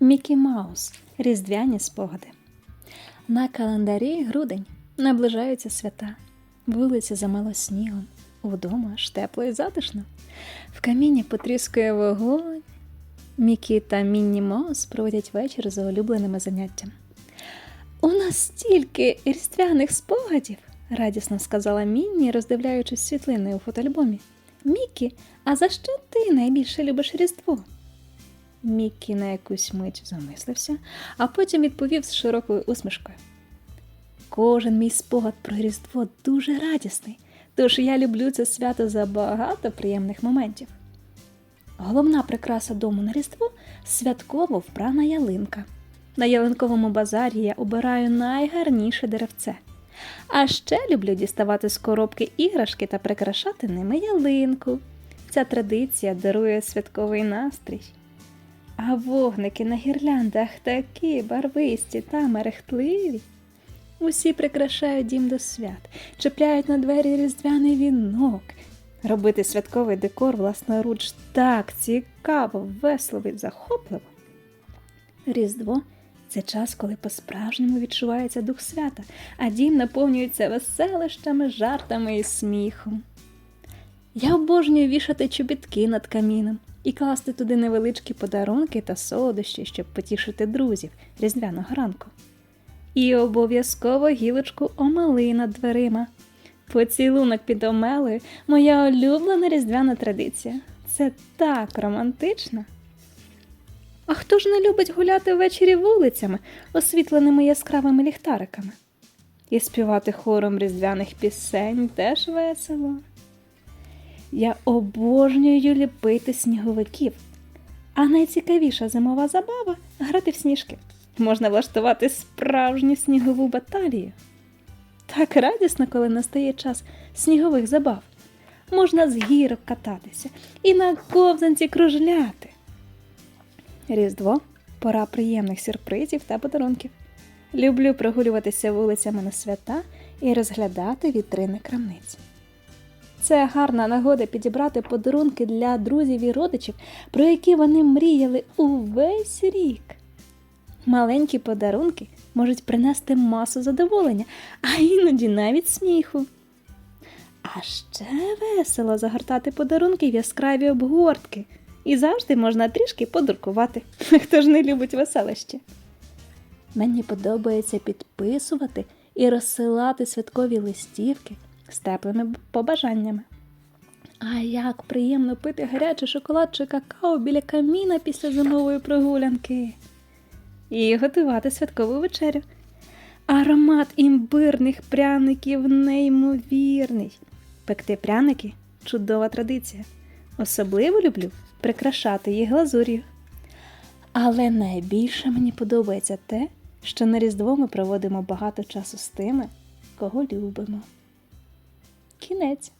Мікі Маус. Різдвяні спогади. На календарі грудень наближаються свята. Вулиця замила снігом. Вдома ж тепло і затишно. В каміні потріскує вогонь. Мікі та Мінні Маус проводять вечір за улюбленими заняттям. У нас стільки різдвяних спогадів, радісно сказала Мінні, роздивляючись світлини у фотоальбомі. Мікі, а за що ти найбільше любиш Різдво? Мікі на якусь мить замислився, а потім відповів з широкою усмішкою. Кожен мій спогад про Різдво дуже радісний, тож я люблю це свято за багато приємних моментів. Головна прикраса дому на Різдво святково вбрана ялинка. На ялинковому базарі я обираю найгарніше деревце. А ще люблю діставати з коробки іграшки та прикрашати ними ялинку. Ця традиція дарує святковий настрій. А вогники на гірляндах такі барвисті та мерехтливі. Усі прикрашають дім до свят, чіпляють на двері різдвяний вінок. Робити святковий декор власноруч так цікаво, весело і захопливо. Різдво це час, коли по-справжньому відчувається дух свята, а дім наповнюється веселищами, жартами і сміхом. Я обожнюю вішати чобітки над каміном і класти туди невеличкі подарунки та солодощі, щоб потішити друзів різдвяного ранку. І обов'язково гілочку омели над дверима. Поцілунок під омелею моя улюблена різдвяна традиція. Це так романтично. А хто ж не любить гуляти ввечері вулицями, освітленими яскравими ліхтариками? І співати хором різдвяних пісень теж весело. Я обожнюю ліпити сніговиків. А найцікавіша зимова забава грати в сніжки. Можна влаштувати справжню снігову баталію. Так радісно, коли настає час снігових забав. Можна з гірок кататися і на ковзанці кружляти. Різдво пора приємних сюрпризів та подарунків. Люблю прогулюватися вулицями на свята і розглядати вітрини крамниць. Це гарна нагода підібрати подарунки для друзів і родичів, про які вони мріяли увесь рік. Маленькі подарунки можуть принести масу задоволення, а іноді навіть сміху. А ще весело загортати подарунки в яскраві обгортки, і завжди можна трішки подуркувати, хто ж не любить веселище. Мені подобається підписувати і розсилати святкові листівки з теплими побажаннями. А як приємно пити гарячий шоколад чи какао біля каміна після зимової прогулянки і готувати святкову вечерю. Аромат імбирних пряників неймовірний. Пекти пряники чудова традиція. Особливо люблю прикрашати їх глазур'ю. Але найбільше мені подобається те, що на Різдво ми проводимо багато часу з тими, кого любимо. Кінець.